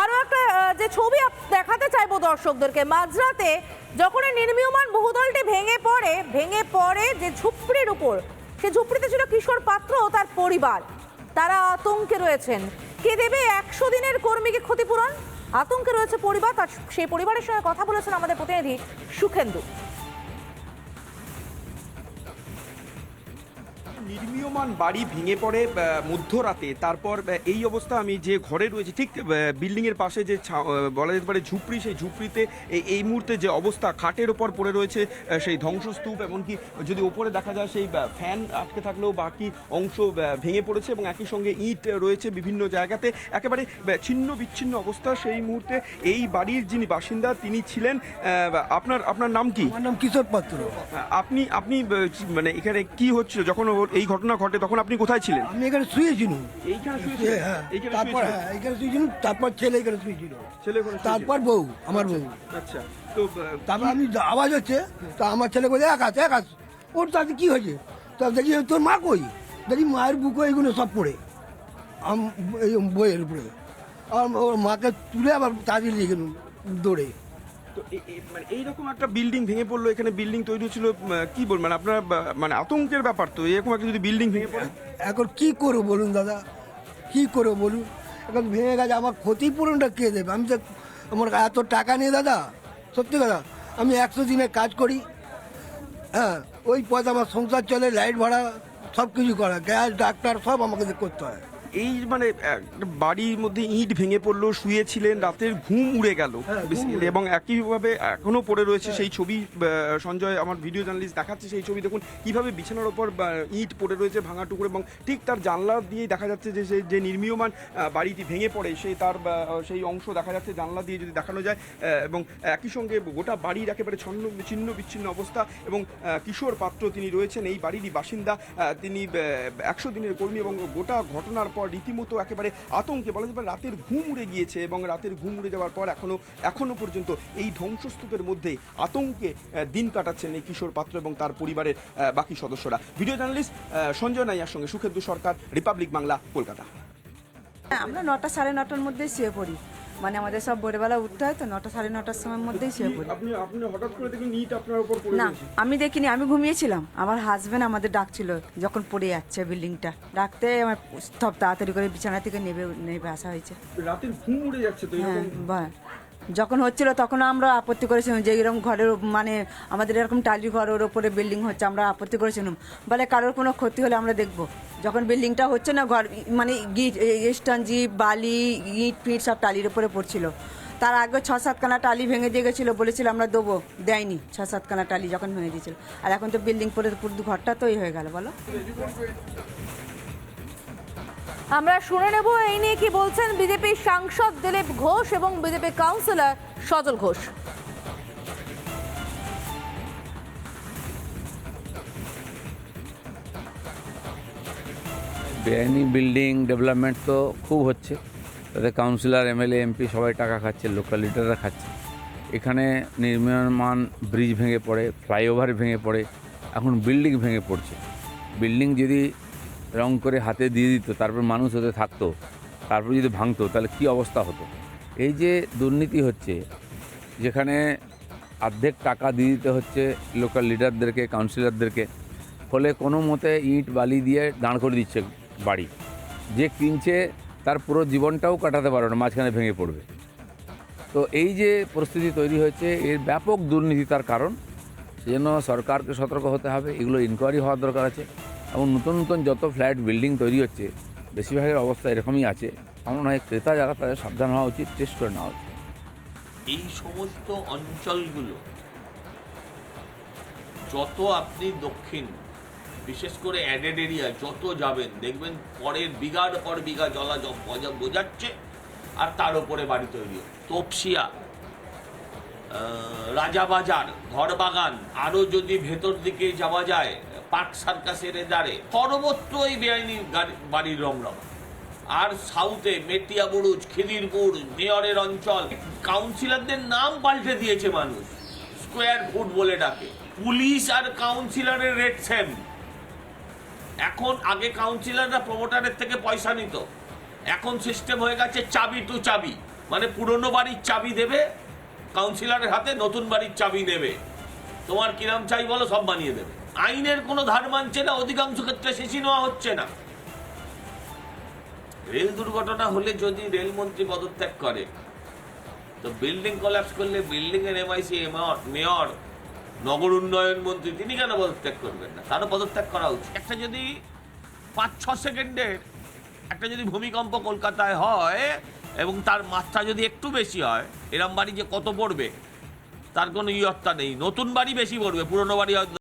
আরও একটা যে ছবি দেখাতে চাইব দর্শকদেরকে, মাঝরাতে যখন এই নির্মীয়মান বহুদলটি ভেঙে পড়ে ভেঙে পড়ে যে ঝুপড়ির উপর, সে ঝুপড়িতে ছিল কিশোর পাত্র ও তার পরিবার। তারা আতঙ্কে রয়েছেন। কে দেবে একশো দিনের কর্মীকে ক্ষতিপূরণ? আতঙ্কে রয়েছে পরিবার, তার সেই পরিবারের সঙ্গে কথা বলেছেন আমাদের প্রতিনিধি সুখেন্দু। নির্মীয়মান বাড়ি ভেঙে পড়ে মধ্যরাতে। তারপর এই অবস্থা আমি যে ঘরে রয়েছে ঠিক বিল্ডিং এর পাশে যে ছা- বলা যেতে পারে ঝুপড়ি সেই ঝুপড়িতে এই- এই মুহূর্তে যে অবস্থা খাটের ওপর পড়ে রয়েছে সেই ধ্বংসস্তূপ এমনকি যদি ওপরে দেখা যায় সেই ফ্যান আটকে থাকলেও বাকি অংশ ভেঙে পড়েছে এবং একই সঙ্গে ইট রয়েছে বিভিন্ন জায়গাতে। একেবারে ছিন্ন বিচ্ছিন্ন অবস্থা সেই মুহূর্তে। এই বাড়ির যিনি বাসিন্দা তিনি ছিলেন আপনার আপনার নাম কি? আমার নাম কিশোর পাত্র। আপনি আপনি মানে এখানে কি হচ্ছিল? যখন এই ঘটনা ঘটে তখন আপনি কোথায় ছিলেন? আমি এখানে শুয়েছিল এইখানে শুয়েছিলেন? হ্যাঁ। এইখানে তারপর শুয়েছিলেন? হ্যাঁ এখানে শুয়েছিল তারপর ছেলে এখানে শুয়েছিল। ছেলে ওখানে তারপর বউ আমার বউ। আচ্ছা তো আহ, তারপর আমি আওয়াজ হচ্ছে তা আমার ছেলে বলে এক আছে এক আছে ওর তাতে কি হয়েছে? তা দেখি তোর মা কই? দেখি মায়ের বুকো এইগুলো সব পড়ে। আম এই বইয়ের উপরে। আর ওর মাকে তুলে আবার তাড়িয়ে গেল দৌড়ে। তো মানে এইরকম একটা বিল্ডিং ভেঙে পড়ল, এখানে বিল্ডিং তৈরি হচ্ছিল কি বল মানে আপনার মানে আতঙ্কের ব্যাপার তো, এরকম একটা যদি বিল্ডিং ভেঙে পড়ে। এখন কি করব বলুন, দাদা? কি করব বলুন? এখন ভেঙে গেছে, আমার ক্ষতিপূরণটা কে দেবে? আমি তো, আমার এত টাকা নেই, দাদা। সত্যি কথা, আমি একশো দিনে কাজ করি হ্যাঁ ওই পয়সা আমার সংসার চলে, লাইট ভাড়া সব কিছু করা, গ্যাস, ডাক্তার, সব আমাকে করতে হয়। এই মানে বাড়ির মধ্যে ইট ভেঙে পড়ল শুয়েছিলেন রাতের ঘুম উড়ে গেল। হ্যাঁ, এবং একইভাবে এখনও পড়ে রয়েছে সেই ছবি সঞ্জয় আমার ভিডিও জার্নালিস্ট দেখাচ্ছে সেই ছবি। দেখুন কীভাবে বিছানার ওপর ইট পড়ে রয়েছে ভাঙা টুকরো এবং ঠিক তার জানলা দিয়ে দেখা যাচ্ছে যে সে- যে নির্মীয়মান বাড়িটি ভেঙে পড়ে সেই তার সেই অংশ দেখা যাচ্ছে জানলা দিয়ে যদি দেখানো যায় এবং একই সঙ্গে গোটা বাড়ির একেবারে ছন্ন ছিন্ন বিচ্ছিন্ন অবস্থা এবং কিশোর পাত্র তিনি রয়েছেন এই বাড়িরই বাসিন্দা তিনি একশো দিনের কর্মী এবং গোটা ঘটনার পর রীতিমতো একেবারে আতঙ্কে বলা যেতে রাতের ঘুম উড়ে গিয়েছে এবং রাতের ঘুম উড়ে যাওয়ার পর এখনও এখনও পর্যন্ত এই ধ্বংসস্তূপের মধ্যে আতঙ্কে দিন কাটাচ্ছেন এই কিশোর পাত্র এবং তার পরিবারের বাকি সদস্যরা। ভিডিও জার্নালিস্ট সঞ্জয় নাইয়ার সঙ্গে সুখেন্দু সরকার রিপাবলিক বাংলা কলকাতা। হ্যাঁ, আমরা নটা সাড়ে নটার মধ্যেই শুয়ে পড়ি। মানে আমাদের সব ভোরবেলা উঠতে হয় তো নটা সাড়ে নটার সময়ের মধ্যেই শুয়ে পড়ি। আপনি আপনি হঠাৎ করে দেখুন ইট আপনার উপর পড়ে না আমি দেখিনি আমি ঘুমিয়েছিলাম। আমার হাজবেন্ড আমাদের ডাকছিল যখন পড়ে যাচ্ছে বিল্ডিংটা ডাকতে আমার সব তাড়াতাড়ি করে বিছানা থেকে নেবে নেবে আসা হয়েছে। রাতের ঘুম উড়ে যাচ্ছে তো হ্যাঁ যখন হচ্ছিল তখন আমরা আপত্তি করেছিলাম যে এরকম ঘরের মানে আমাদের এরকম টালি ঘর, ওর ওপরে বিল্ডিং হচ্ছে, আমরা আপত্তি করেছিলাম। বলে কারোর কোনো ক্ষতি হলে আমরা দেখব। যখন বিল্ডিংটা হচ্ছে না, ঘর মানে গিট স্টানজি বালি, ইট ফিট সব টালির ওপরে পড়ছিল। তার আগে ছ সাতখানা টালি ভেঙে দিয়ে গেছিল, বলেছিল আমরা দেবো। দেয়নি ছ সাতখানা টালি যখন ভেঙে দিয়েছিল। আর এখন তো বিল্ডিং পরে, পুরো ঘরটা তো হয়ে গেল, বলো। আমরা শুনে নেব, এই নিয়ে কি বলছেন বিজেপি সাংসদ দিলীপ ঘোষ এবং বিজেপি কাউন্সিলর সজল ঘোষ। বেআইনি বিল্ডিং ডেভেলপমেন্ট তো খুব হচ্ছে। তাতে কাউন্সিলর, এমএলএ, এমপি সবাই টাকা খাচ্ছে, লোকাল লিডাররা খাচ্ছে। এখানে নির্মাণ ব্রিজ ভেঙে পড়ে, ফ্লাইওভার ভেঙে পড়ে, এখন বিল্ডিং ভেঙে পড়ছে। বিল্ডিং যদি রং করে হাতে দিয়ে দিত, তারপর মানুষ হতে থাকতো, তারপর যদি ভাঙতো, তাহলে কি অবস্থা হতো? এই যে দুর্নীতি হচ্ছে, যেখানে অর্ধেক টাকা দিয়ে দিতে হচ্ছে লোকাল লিডারদেরকে কাউন্সিলরদেরকে ফলে কোনো মতে ইট, বালি দিয়ে দাঁড় করে দিচ্ছে বাড়ি। যে কিনছে, তার পুরো জীবনটাও কাটাতে পারবে না, মাঝখানে ভেঙে পড়বে। তো এই যে পরিস্থিতি তৈরি হয়েছে, এর ব্যাপক দুর্নীতি তার কারণ। সেজন্য সরকারকে সতর্ক হতে হবে, এগুলো ইনকোয়ারি হওয়ার দরকার আছে। এবং নতুন নতুন যত ফ্ল্যাট, বিল্ডিং তৈরি হচ্ছে, বেশিরভাগের অবস্থা এরকমই আছে আমার মনে হয় ক্রেতা যারা তাদের সাবধান হওয়া উচিত, টেস্ট করে নেওয়া উচিত এই সমস্ত অঞ্চলগুলো, যত আপনি দক্ষিণ, বিশেষ করে অ্যাডেড এরিয়া যত যাবেন, দেখবেন পরের বিঘার পর বিঘা জলা বোঝাচ্ছে, আর তার উপরে বাড়ি তৈরি। তপসিয়া রাজাবাজার, ঘরবাগান, আরও যদি ভেতর দিকে যাওয়া যায় পার্ক সার্কাসের এদারে সর্বত্র এই বেআইনি বাড়ির রমরম আর সাউথে মেটিয়া বুরুজ, খিদিরপুর, মেয়রের অঞ্চল। কাউন্সিলরদের নাম পাল্টে দিয়েছে মানুষ। স্কোয়ার ফুট বলে ডাকে। পুলিশ আর কাউন্সিলরের রেট সেম। এখন আগে কাউন্সিলররা প্রমোটারের থেকে পয়সা নিত। এখন সিস্টেম হয়ে গেছে চাবি টু চাবি। মানে পুরনো বাড়ির চাবি দেবে, কাউন্সিলরের হাতে নতুন বাড়ির চাবি নেবে তোমার কিরাম চাই বলো, সব বানিয়ে দেবে। আইনের কোনো ধার মানছে না, অধিকাংশ ক্ষেত্রে শেষই নেওয়া হচ্ছে না। রেল দুর্ঘটনা হলে যদি রেলমন্ত্রী পদত্যাগ করে, তো বিল্ডিং কলাপস করলে বিল্ডিং এর এমআইসি মেয়র নগর উন্নয়ন মন্ত্রী তিনি কেন পদত্যাগ করবেন না? তারও পদত্যাগ করা উচিত। একটা যদি পাঁচ ছ সেকেন্ডের একটা যদি ভূমিকম্প কলকাতায় হয় এবং তার মাত্রা যদি একটু বেশি হয়, এরম বাড়ি যে কত পড়বে, তার কোনো ইয়ত্তা নেই। নতুন বাড়ি বেশি পড়বে, পুরনো বাড়ি হয়তো